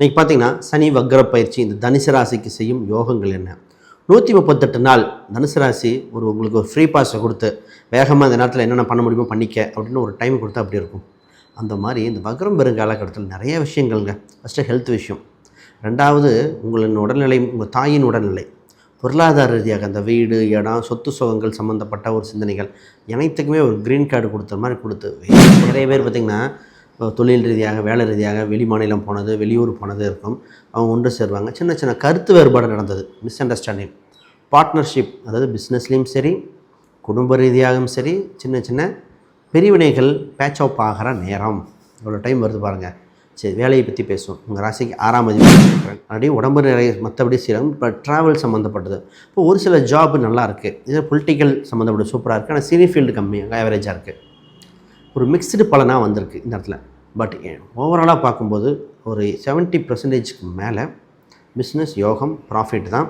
இன்றைக்கி பார்த்திங்கன்னா சனி வக்ர பயிற்சி இந்த தனுசு ராசிக்கு செய்யும் யோகங்கள் என்ன? நூற்றி முப்பத்தெட்டு நாள் தனுசு ராசி ஒரு உங்களுக்கு ஒரு ஃப்ரீ பாஸை கொடுத்து வேகமாக இந்த நேரத்தில் என்னென்ன பண்ண முடியுமோ பண்ணிக்க அப்படின்னு ஒரு டைம் கொடுத்தா அப்படி இருக்கும். அந்த மாதிரி இந்த வக்ரம் பெறும் காலகட்டத்தில் நிறைய விஷயங்கள்ங்க. ஃபஸ்ட்டு ஹெல்த் விஷயம். ரெண்டாவது உங்களின் உடல்நிலை உங்கள் தாயின் உடல்நிலை. பொருளாதார ரீதியாக அந்த வீடு இடம் சொத்து சுகங்கள் சம்மந்தப்பட்ட ஒரு சிந்தனைகள் அனைத்துக்குமே ஒரு க்ரீன் கார்டு கொடுத்த மாதிரி கொடுத்து நிறைய பேர் பார்த்திங்கன்னா தொழில் ரீதியாக வேலை ரீதியாக வெளி மாநிலம் போனது வெளியூர் போனது இருக்கும். அவங்க ஒன்று சேருவாங்க. சின்ன சின்ன கருத்து வேறுபாடு நடந்தது. மிஸ் அண்டர்ஸ்டாண்டிங் பார்ட்னர்ஷிப் அதாவது பிஸ்னஸ்லேயும் சரி குடும்ப ரீதியாகவும் சரி சின்ன சின்ன பிரிவினைகள் பேட்ச் அப் ஆகிற நேரம். இவ்வளோ டைம் வருது பாருங்கள் சரி வேலையை பற்றி பேசுவோம். உங்கள் ராசிக்கு ஆறாம் மதிப்பு அப்படியே உடம்பு நிறைய மற்றபடி செய்கிறாங்க இப்போ ட்ராவல் சம்மந்தப்பட்டது இப்போ ஒரு சில ஜாப் நல்லா இருக்குது இது பொலிட்டிக்கல் சம்மந்தப்பட்ட சூப்பராக இருக்குது ஆனால் சினி ஃபீல்டு கம்மியாக ஆவரேஜாக இருக்குது ஒரு மிக்ஸ்டு பலனாக வந்திருக்கு இந்த இடத்துல. பட் ஓவராலாக பார்க்கும்போது ஒரு செவன்ட்டி பர்சன்டேஜ்க்கு மேலே பிஸ்னஸ் யோகம் ப்ராஃபிட் தான்.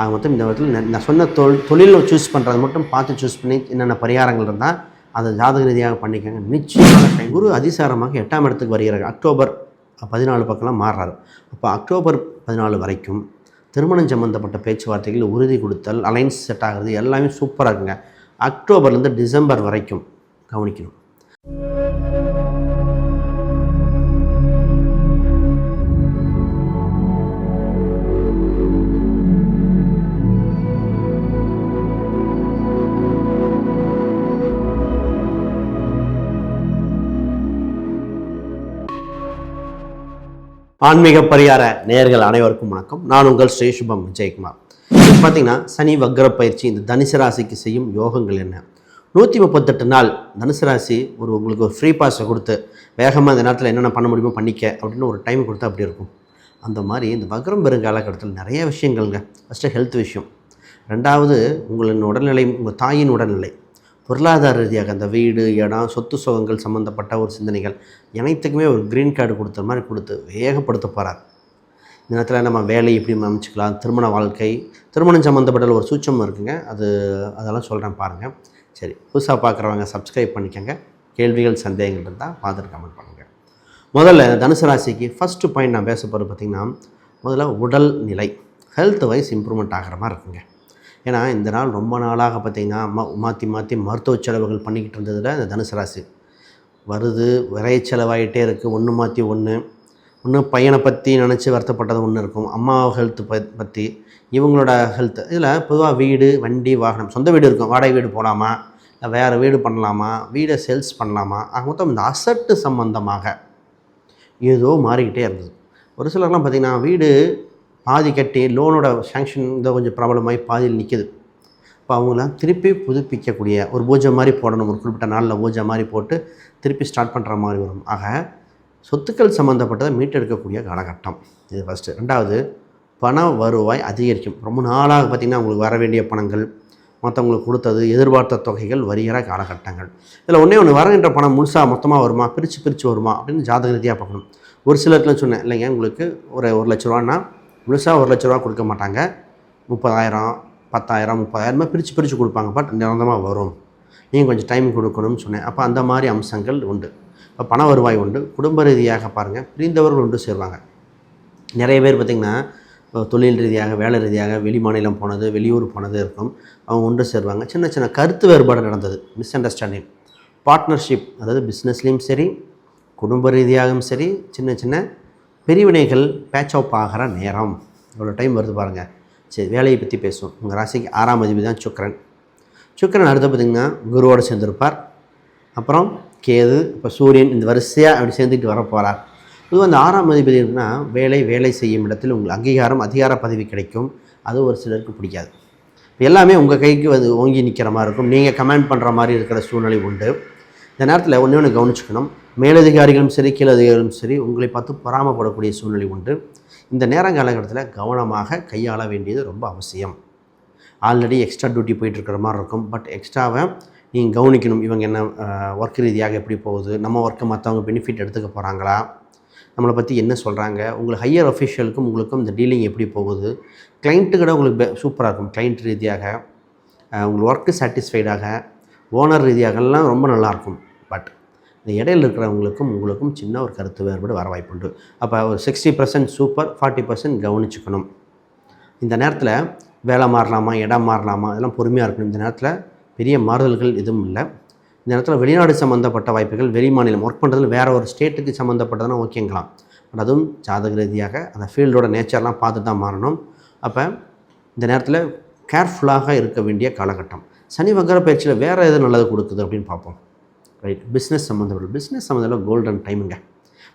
ஆக மொத்தம் இந்த இடத்துல நான் சொன்ன தொழில் தொழிலில் சூஸ் பண்ணுறது மட்டும் பார்த்து சூஸ் பண்ணி என்னென்ன பரிகாரங்கள் இருந்தால் அதை ஜாதக ரீதியாக பண்ணிக்கோங்க. நிச்சயமாக குரு அதிசாரமாக எட்டாம் இடத்துக்கு வருகிறார். அக்டோபர் பதினாலு பக்கம்லாம் மாறுறாரு. அப்போ அக்டோபர் பதினாலு வரைக்கும் திருமணம் சம்மந்தப்பட்ட பேச்சுவார்த்தைகள் உறுதி கொடுத்தல் அலைன்ஸ் செட் ஆகிறது எல்லாமே சூப்பராக இருக்குங்க. அக்டோபர்லேருந்து டிசம்பர் வரைக்கும் கவனிக்கணும். ஆன்மீக பரிகார நேயர்கள் அனைவருக்கும் வணக்கம். நான் உங்கள் ஸ்ரீ சுபம் விஜயகுமார். இப்போ பார்த்தீங்கன்னா சனி வக்ர பயிற்சி இந்த தனுசு ராசிக்கு செய்யும் யோகங்கள் என்ன? நூற்றி முப்பத்தெட்டு நாள் தனுசு ராசி ஒரு உங்களுக்கு ஒரு ஃப்ரீ பாஸை கொடுத்து வேகமாக இந்த நேரத்தில் என்னென்ன பண்ண முடியுமோ பண்ணிக்க அப்படின்னு ஒரு டைம் கொடுத்தா அப்படி இருக்கும். அந்த மாதிரி இந்த வக்ரம் பெறும் காலகட்டத்தில் நிறைய விஷயங்கள்ங்க. ஃபஸ்ட்டு ஹெல்த் விஷயம். ரெண்டாவது உங்களின் உடல்நிலை உங்கள் தாயின் உடல்நிலை. பொருளாதார ரீதியாக அந்த வீடு இடம் சொத்து சுகங்கள் சம்மந்தப்பட்ட ஒரு சிந்தனைகள் அனைத்துக்குமே ஒரு க்ரீன் கார்டு கொடுத்த மாதிரி கொடுத்து வேகப்படுத்த போகிறார் இந்த நேரத்தில் நம்ம வேலை எப்படி அமைச்சிக்கலாம் திருமண வாழ்க்கை திருமணம் சம்மந்தப்பட்ட ஒரு சூட்சம் இருக்குங்க. அது அதெல்லாம் சொல்கிறேன் பாருங்கள் சரி புதுசாக பார்க்குறவங்க சப்ஸ்கிரைப் பண்ணிக்கோங்க. கேள்விகள் சந்தேகங்கள் இருந்தால் பார்த்துட்டு கமெண்ட் பண்ணுங்கள் முதல்ல தனுசு ராசிக்கு ஃபஸ்ட்டு பாயிண்ட் நான் பேச போகிறது பார்த்திங்கன்னா முதல்ல உடல் நிலை ஹெல்த் வைஸ் இம்ப்ரூவ்மெண்ட் ஆகிற மாதிரி இருக்குங்க. ஏன்னா இந்த நாள் ரொம்ப நாளாக பார்த்திங்கன்னா மா மாற்றி மாற்றி மருத்துவ செலவுகள் பண்ணிக்கிட்டு இருந்ததில் இந்த தனுசு ராசி. வருது விரைய செலவாகிட்டே இருக்குது ஒன்று மாற்றி ஒன்று ஒன்று பையனை பற்றி நினச்சி வருத்தப்பட்டது ஒன்று இருக்கும். அம்மா ஹெல்த் ப பற்றி இவங்களோட ஹெல்த். இதில் பொதுவாக வீடு வண்டி வாகனம். சொந்த வீடு இருக்கும். வாடகை வீடு போகலாமா இல்லை வேறு வீடு பண்ணலாமா? வீடை சேல்ஸ் பண்ணலாமா? ஆக மொத்தம் இந்த அசட்டு சம்மந்தமாக ஏதோ மாறிக்கிட்டே இருந்தது. ஒரு சிலர்லாம் பார்த்திங்கன்னா வீடு பாதி கட்டி லோனோட சேங்ஷன் இதை கொஞ்சம் ப்ராப்ளமாகி பாதியில் நிற்கிது இப்போ அவங்களாம் திருப்பி புதுப்பிக்கக்கூடிய ஒரு பூஜை மாதிரி போடணும் ஒரு குறிப்பிட்ட நாளில் பூஜை மாதிரி போட்டு திருப்பி ஸ்டார்ட் பண்ணுற மாதிரி வரும். ஆக சொத்துக்கள் சம்மந்தப்பட்டதை மீட்டெடுக்கக்கூடிய காலகட்டம். இது ஃபஸ்ட்டு ரெண்டாவது பண வருவாய் அதிகரிக்கும். ரொம்ப நாளாக பார்த்திங்கன்னா உங்களுக்கு வர வேண்டிய பணங்கள் மற்றவங்களுக்கு கொடுத்தது எதிர்பார்த்த தொகைகள் வருகிற காலகட்டங்கள். இதில் ஒன்றே ஒன்று வருகின்ற பணம் முழுசாக மொத்தமாக வருமா பிரித்து பிரித்து வருமா அப்படின்னு ஜாதக ரீதியாக பார்க்கணும். ஒரு சிலத்துல சொன்னேன் இல்லைங்க உங்களுக்கு ஒரு ஒரு லட்ச ரூபான்னா முழுசாக ஒரு லட்ச ரூபா கொடுக்க மாட்டாங்க. முப்பதாயிரம் பத்தாயிரம் முப்பதாயிரமா பிரித்து பிரித்து கொடுப்பாங்க. பட் நிரந்தரமாக வரும். நீங்கள் கொஞ்சம் டைம் கொடுக்கணும்னு சொன்னேன். அப்போ அந்த மாதிரி அம்சங்கள் உண்டு. இப்போ பண வருவாய் உண்டு. குடும்ப ரீதியாக பாருங்கள் பிரிந்தவர்கள் ஒன்று சேருவாங்க. நிறைய பேர் பார்த்திங்கன்னா தொழில் ரீதியாக வேலை ரீதியாக வெளி மாநிலம் போனது வெளியூர் போனது இருக்கும். அவங்க ஒன்று சேருவாங்க. சின்ன சின்ன கருத்து வேறுபாடு நடந்தது. மிஸ் அண்டர்ஸ்டாண்டிங் பார்ட்னர்ஷிப் அதாவது பிஸ்னஸ்லேயும் சரி குடும்ப ரீதியாகவும் சரி சின்ன சின்ன பிரிவினைகள் பேட்ச் அப் ஆகிற நேரம். இவ்வளோ டைம் வருது பாருங்கள் சரி வேலையை பற்றி பேசுவோம். உங்கள் ராசிக்கு ஆறாம் அதிபதி தான் சுக்கரன். சுக்கரன் அடுத்து பார்த்திங்கன்னா குருவோடு சேர்ந்துருப்பார். அப்புறம் கேது இப்போ சூரியன் இந்த வரிசையாக அப்படி சேர்ந்துட்டு வர போகிறார் இது அந்த ஆறாம் அதிபதி இருக்குன்னா வேலை வேலை செய்யும் இடத்தில் உங்களுக்கு அங்கீகாரம் அதிகார பதவி கிடைக்கும். அது ஒரு சிலருக்கு பிடிக்காது. எல்லாமே உங்கள் கைக்கு வந்து ஓங்கி நிற்கிற மாதிரி இருக்கும். நீங்கள் கமெண்ட் பண்ணுற மாதிரி இருக்கிற சூழ்நிலை உண்டு. இந்த நேரத்தில் ஒன்று ஒன்று கவனிச்சுக்கணும். மேலதிகாரிகளும் சரி கீழதிகாரிகளும் சரி உங்களை பார்த்து பராமப்படக்கூடிய சூழ்நிலை உண்டு. இந்த நேர காலகட்டத்தில் கவனமாக கையாள வேண்டியது ரொம்ப அவசியம். ஆல்ரெடி எக்ஸ்ட்ரா டியூட்டி போயிட்டு இருக்கிற மாதிரி இருக்கும். பட் எக்ஸ்ட்ராவை நீங்கள் கவனிக்கணும் இவங்க என்ன ஒர்க் ரீதியாக எப்படி போகுது நம்ம ஒர்க்கை மற்றவங்க பெனிஃபிட் எடுத்துக்க போகிறாங்களா நம்மளை பற்றி என்ன சொல்கிறாங்க உங்களுக்கு ஹையர் அஃபிஷியலுக்கும் உங்களுக்கும் இந்த டீலிங் எப்படி போகுது? கிளைண்ட்டுக்கிட்ட உங்களுக்கு சூப்பராக இருக்கும். கிளைண்ட் ரீதியாக உங்கள் ஒர்க்கு சாட்டிஸ்ஃபைடாக ஓனர் ரீதியாகலாம் ரொம்ப நல்லாயிருக்கும் பட் இந்த இடையில இருக்கிறவங்களுக்கும் உங்களுக்கும் சின்ன ஒரு கருத்து வேறுபாடு வர வாய்ப்புண்டு அப்போ ஒரு sixty percent super forty percent கவனிச்சுக்கணும். இந்த நேரத்தில் வேலை மாறலாமா இடம் மாறலாமா இதெல்லாம் பொறுமையாக இருக்கணும். இந்த நேரத்தில் பெரிய மாறுதல்கள் எதுவும் இல்லை. இந்த நேரத்தில் வெளிநாடு சம்மந்தப்பட்ட வாய்ப்புகள் வெளி மாநிலம் ஒர்க் பண்ணுறதுல வேறு ஒரு ஸ்டேட்டுக்கு சம்மந்தப்பட்டதுனா ஓகேங்களாம் பட் அதுவும் ஜாதக ரீதியாக அந்த ஃபீல்டோட நேச்சர்லாம் பார்த்து தான் மாறணும். அப்போ இந்த நேரத்தில் கேர்ஃபுல்லாக இருக்க வேண்டிய காலகட்டம். சனி வக்கர பயிற்சியில் வேறு எது நல்லது கொடுக்குது அப்படின்னு பார்ப்போம். ரைட் பிஸ்னஸ் சம்மந்தப்பட்ட பிஸ்னஸ் சம்மந்தப்பட்ட கோல்டன் டைமுங்க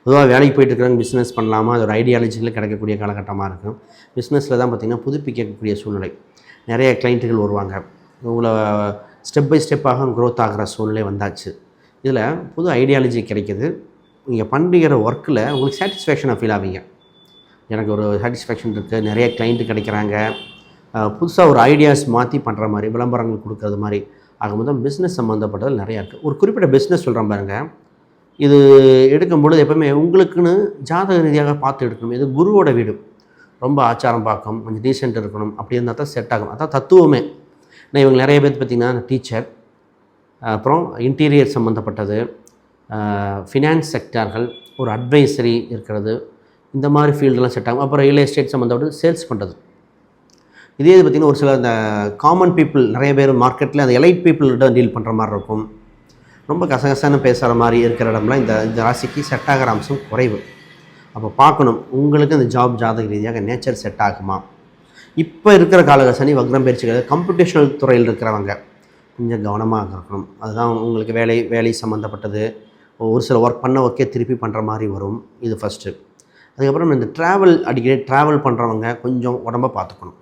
பொதுவாக வேலைக்கு போயிட்டு இருக்கிறாங்க பிஸ்னஸ் பண்ணலாமா? அது ஒரு ஐடியாலஜியில் கிடைக்கக்கூடிய காலகட்டமாக இருக்கும். பிஸ்னஸில் தான் பார்த்திங்கன்னா புதுப்பிக்கக்கூடிய சூழ்நிலை. நிறைய கிளைண்ட்டுகள் வருவாங்க. உங்களை ஸ்டெப் பை ஸ்டெப்பாக க்ரோத் ஆகிற சூழ்நிலை வந்தாச்சு. இதில் புது ஐடியாலஜி கிடைக்கிது. நீங்கள் பண்ணுகிற ஒர்க்கில் உங்களுக்கு சாட்டிஸ்ஃபேக்ஷனாக ஃபீல் ஆவீங்க. எனக்கு ஒரு சாட்டிஸ்ஃபேக்ஷன் இருக்குது நிறைய கிளைண்ட்டு கிடைக்கிறாங்க. புதுசாக ஒரு ஐடியாஸ் மாற்றி பண்ணுற மாதிரி விளம்பரங்கள் கொடுக்கறது மாதிரி. ஆகும்போது பிஸ்னஸ் சம்மந்தப்பட்டது நிறையா இருக்குது ஒரு குறிப்பிட்ட பிஸ்னஸ் சொல்கிறேன் பாருங்கள் இது எடுக்கும்பொழுது எப்பவுமே உங்களுக்குன்னு ஜாதக ரீதியாக பார்த்து எடுக்கணும். இது குருவோட வீடு. ரொம்ப ஆச்சாரம் பார்க்கும் கொஞ்சம் டீசெண்ட் இருக்கணும். அப்படி இருந்தால் தான் செட் ஆகும். அதான் தத்துவமே. நான் இவங்க நிறைய பேர் பார்த்திங்கன்னா டீச்சர் அப்புறம் இன்டீரியர் சம்மந்தப்பட்டது ஃபினான்ஸ் செக்டார்கள் ஒரு அட்வைசரி இருக்கிறது இந்த மாதிரி ஃபீல்டெல்லாம் செட் ஆகும். அப்புறம் ரியல் எஸ்டேட் சம்மந்தப்பட்டது சேல்ஸ் பண்ணுறது இதே இது பார்த்திங்கன்னா ஒரு சில இந்த காமன் பீப்புள் நிறைய பேர் மார்க்கெட்டில் அந்த எலைட் பீப்புள்கிட்ட டீல் பண்ணுற மாதிரி இருக்கும். ரொம்ப கசகசன்னு பேசுகிற மாதிரி இருக்கிற இடம்லாம் இந்த இந்த ராசிக்கு செட் ஆகிற அம்சம் குறைவு. அப்போ பார்க்கணும் உங்களுக்கு இந்த ஜாப் ஜாதக ரீதியாக நேச்சர் செட் ஆகுமா? இப்போ இருக்கிற காலக சனி வக்ரம் பயிற்சிகள் கம்ப்யூட்டேஷனல் துறையில் இருக்கிறவங்க கொஞ்சம் கவனமாக இருக்கணும். அதுதான் உங்களுக்கு வேலை வேலை சம்மந்தப்பட்டது ஒரு சில ஒர்க் பண்ண ஒர்க்கே திருப்பி பண்ணுற மாதிரி வரும். இது ஃபஸ்ட்டு அதுக்கப்புறம் இந்த ட்ராவல் அடிக்கடி ட்ராவல் பண்ணுறவங்க கொஞ்சம் உடம்ப பார்த்துக்கணும்.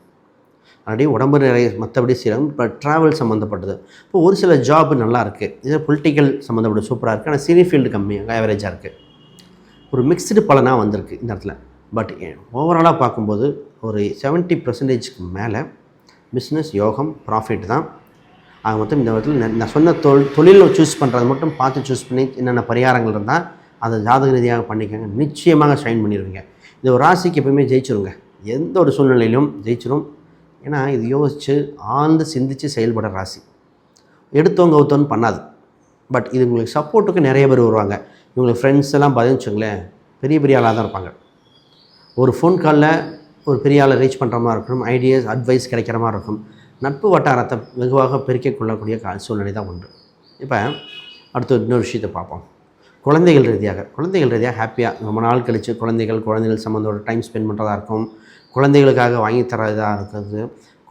அப்படி உடம்பு நிறைய மற்றபடி செய்கிறாங்க இப்போ ட்ராவல் சம்மந்தப்பட்டது இப்போ ஒரு சில ஜாப் நல்லா இருக்குது இது பொலிட்டிக்கல் சம்மந்தப்பட்ட சூப்பராக இருக்குது ஆனால் சினி ஃபீல்டு கம்மியாக ஆவரேஜாக இருக்குது ஒரு மிக்சடு பலனாக வந்திருக்கு இந்த இடத்துல. பட் ஓவராலாக பார்க்கும்போது ஒரு செவன்ட்டி பர்சன்டேஜ்க்கு மேலே பிஸ்னஸ் யோகம் ப்ராஃபிட் தான். ஆக மொத்தம் இந்த இடத்துல நான் சொன்ன தொழில் தொழிலில் சூஸ் பண்ணுறது மட்டும் பார்த்து சூஸ் பண்ணி என்னென்ன பரிகாரங்கள் இருந்தால் அதை ஜாதக ரீதியாக பண்ணிக்கோங்க. நிச்சயமாக ஷைன் பண்ணிடுவீங்க இந்த ஒரு ராசிக்கு எப்பவுமே ஜெயிச்சிருங்க. எந்த ஒரு சூழ்நிலையிலும் ஜெயிச்சிடும் ஏன்னா இது யோசித்து ஆழ்ந்து சிந்தித்து செயல்பட ராசி. எடுத்தவங்க ஒருத்தவன் பண்ணாது. பட் இது உங்களுக்கு சப்போர்ட்டுக்கு நிறைய பேர் வருவாங்க. இவங்களுக்கு ஃப்ரெண்ட்ஸ் எல்லாம் பதிச்சுங்களேன் பெரிய பெரிய ஆளாக தான் இருப்பாங்க. ஒரு ஃபோன் காலில் ஒரு பெரிய ஆளை ரீச் பண்ணுற மாதிரி இருக்கும். ஐடியாஸ் அட்வைஸ் கிடைக்கிற மாதிரி இருக்கும். நட்பு வட்டாரத்தை வெகுவாக பெருக்கிக் கொள்ளக்கூடிய கா சூழ்நிலை தான் உண்டு இப்போ அடுத்து இன்னொரு விஷயத்தை பார்ப்போம். குழந்தைகள் ரீதியாக குழந்தைகள் ரீதியாக ஹாப்பியாக ரொம்ப நாள் கழித்து குழந்தைகள் குழந்தைகள் சம்மந்தோட டைம் ஸ்பெண்ட் பண்ணுறதா இருக்கும். குழந்தைகளுக்காக வாங்கி தரதாக இருக்கிறது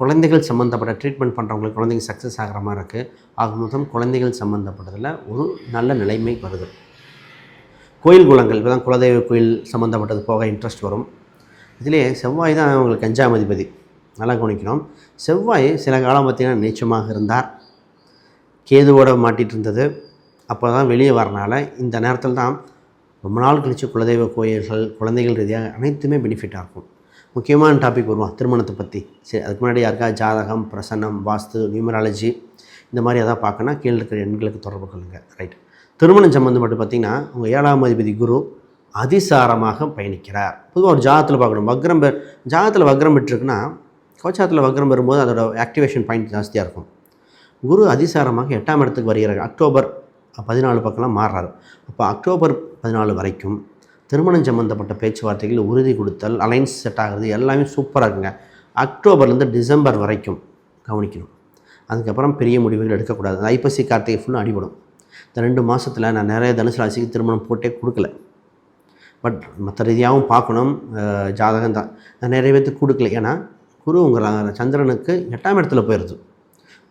குழந்தைகள் சம்மந்தப்பட்ட ட்ரீட்மெண்ட் பண்ணுறவங்களுக்கு குழந்தைங்க சக்ஸஸ் ஆகிற மாதிரி இருக்குது ஆக மொத்தம் குழந்தைகள் சம்மந்தப்பட்டதில் ஒரு நல்ல நிலைமை வருது. கோயில் குளங்கள் இப்போ தான் குலதெய்வ கோயில் சம்மந்தப்பட்டது போக இன்ட்ரெஸ்ட் வரும். இதிலே செவ்வாய் தான் அவங்களுக்கு அஞ்சாம் அதிபதி. நல்லா கவனிக்கணும். செவ்வாய் சில காலம் பார்த்திங்கன்னா நீச்சமாக இருந்தார். கேதுவோட மாட்டிகிட்டு இருந்தது. அப்போ தான் வெளியே வரனால இந்த நேரத்தில் தான் ரொம்ப நாள் கழித்து குலதெய்வ கோயில்கள் குழந்தைகள் ரீதியாக அனைத்துமே பெனிஃபிட்டாக இருக்கும் முக்கியமான டாபிக் வருவோம் திருமணத்தை பற்றி சரி அதுக்கு முன்னாடி யாருக்கா ஜாதகம் பிரசன்னம் வாஸ்து நியூமராலஜி இந்த மாதிரி எதாவது பார்க்கணும் கீழே இருக்கிற எண்களுக்கு தொடர்பு கொள்ளுங்கள் ரைட் திருமணம் சம்மந்தப்பட்டு பார்த்திங்கன்னா உங்கள் ஏழாம் அதிபதி குரு அதிசாரமாக பயணிக்கிறார். பொதுவாக ஒரு ஜாதத்தில் பார்க்கணும். வக்ரம் பெ ஜாதத்தில் வக்ரம் பெற்றுருக்குன்னா கோச்சாத்தில் வக்ரம் பெறும்போது அதோட ஆக்டிவேஷன் பாயிண்ட் ஜாஸ்தியாக இருக்கும். குரு அதிசாரமாக எட்டாம் இடத்துக்கு வருகிறார். அக்டோபர் பதினாலு பக்கம்லாம் மாறுறாரு. அப்போ அக்டோபர் பதினாலு வரைக்கும் திருமணம் சம்மந்தப்பட்ட பேச்சுவார்த்தைகள் உறுதி கொடுத்தல் அலைன்ஸ் செட் ஆகிறது எல்லாமே சூப்பராக இருக்குங்க. அக்டோபர்லேருந்து டிசம்பர் வரைக்கும் கவனிக்கணும். அதுக்கப்புறம் பெரிய முடிவுகள் எடுக்கக்கூடாது. ஐப்பசி கார்த்திகை ஃபுல்லாக அடிபடும். இந்த ரெண்டு மாதத்தில் நான் நிறைய தனுசு ராசிக்கு திருமணம் போட்டே கொடுக்கல. பட் மற்ற ரீதியாகவும் பார்க்கணும். ஜாதகம் தான். நான் நிறைய பேர்த்துக்கு கொடுக்கல. ஏன்னா குரு உங்கள் சந்திரனுக்கு எட்டாம் இடத்துல போயிடுது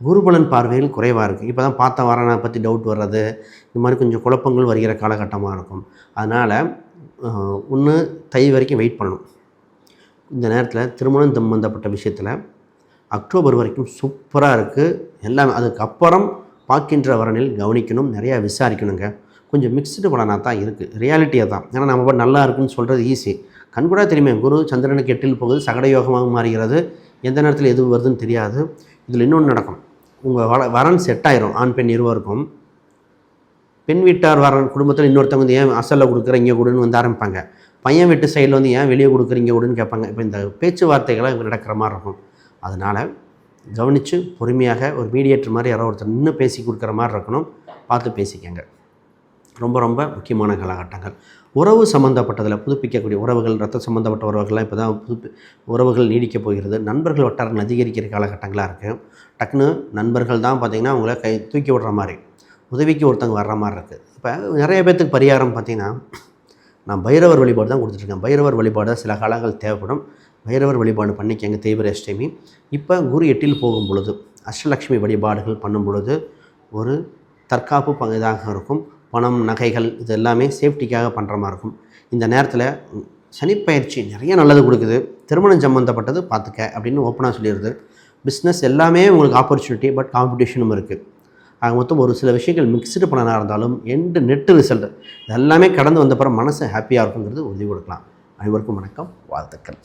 குருபலன் பார்வையில் குறைவாக இருக்குது இப்போ தான் பார்த்த வரனை பற்றி டவுட் வர்றது. இந்த மாதிரி கொஞ்சம் குழப்பங்கள் வருகிற காலகட்டமாக இருக்கும். அதனால் ஒன்று தை வரைக்கும் வெயிட் பண்ணணும். இந்த நேரத்தில் திருமணம் சம்பந்தப்பட்ட விஷயத்தில் அக்டோபர் வரைக்கும் சூப்பராக இருக்குது எல்லாம் அதுக்கப்புறம் பார்க்கின்ற வரனில் கவனிக்கணும் நிறையா விசாரிக்கணுங்க. கொஞ்சம் மிக்சடு பலனாக தான் இருக்குது ரியாலிட்டியாக தான். ஏன்னா நம்ம நல்லா இருக்குன்னு சொல்கிறது ஈஸி கண்கூடாக தெரியுமே குரு சந்திரனுக்கு எட்டில் போகுது சகட யோகமாக மாறுகிறது. எந்த நேரத்தில் எது வருதுன்னு தெரியாது. இதில் இன்னொன்று நடக்கும். உங்கள் வர வரன் செட் ஆயிரும். ஆண் பெண் இருவருக்கும். பெண் வீட்டார் வர குடும்பத்தில் இன்னொருத்தவங்க வந்து ஏன் அசலில் கொடுக்குற? இங்கே கொடுன்னு வந்து ஆரம்பிப்பாங்க. பையன் வீட்டு சைடில் வந்து ஏன் வெளியே கொடுக்குற? இங்கே கொடுன்னு கேட்பாங்க. இப்போ இந்த பேச்சுவார்த்தைகளை நடக்கிற மாதிரி இருக்கும். அதனால் கவனித்து பொறுமையாக ஒரு மீடியேட்டர் மாதிரி யாரோ ஒருத்தர் நின்று பேசி கொடுக்குற மாதிரி இருக்கணும். பார்த்து பேசிக்கங்க. ரொம்ப ரொம்ப முக்கியமான காலகட்டங்கள். உறவு சம்மந்தப்பட்டதில் புதுப்பிக்கக்கூடிய உறவுகள் ரத்த சம்மந்தப்பட்ட உறவுகள்லாம் இப்போ தான் புதுப்பி உறவுகள் நீடிக்கப் போகிறது. நண்பர்கள் வட்டாரங்கள் அதிகரிக்கிற காலகட்டங்களாக இருக்குது டக்குன்னு நண்பர்கள் தான் பார்த்திங்கன்னா அவங்கள கை தூக்கி விடுற மாதிரி. உதவிக்கு ஒருத்தங்க வர்ற மாதிரி இருக்குது இப்போ நிறைய பேர்த்துக்கு பரிகாரம் பார்த்திங்கன்னா நான் பைரவர் வழிபாடு தான் கொடுத்துட்ருக்கேன். பைரவர் வழிபாடு சில காலங்கள் தேவைப்படும். பைரவர் வழிபாடு பண்ணிக்கங்க தேய்பிர அஷ்டமி. இப்போ குரு எட்டில் போகும் பொழுது அஷ்டலக்ஷ்மி வழிபாடுகள் பண்ணும் பொழுது ஒரு தற்காப்பு பங்குதாக இருக்கும். பணம் நகைகள் இது எல்லாமே சேஃப்டிக்காக பண்ணுற மாதிரி இருக்கும். இந்த நேரத்தில் சனிப்பயிற்சி நிறைய நல்லது கொடுக்குது. திருமணம் சம்மந்தப்பட்டது பார்த்துக்க அப்படின்னு ஓப்பனாக சொல்லிடுது. பிஸ்னஸ் எல்லாமே உங்களுக்கு ஆப்பர்ச்சுனிட்டி பட் காம்படிஷனும் இருக்குது ஆக மொத்தம் ஒரு சில விஷயங்கள் மிக்ஸ்டு பண்ணனாக இருந்தாலும் எண்டு நெட்டு ரிசல்ட் எல்லாமே கடந்து வந்தப்புறம் மனசு ஹாப்பியாக இருக்குங்கிறது உறுதி கொடுக்கலாம். அனைவருக்கும் வணக்கம். வாழ்த்துக்கள்.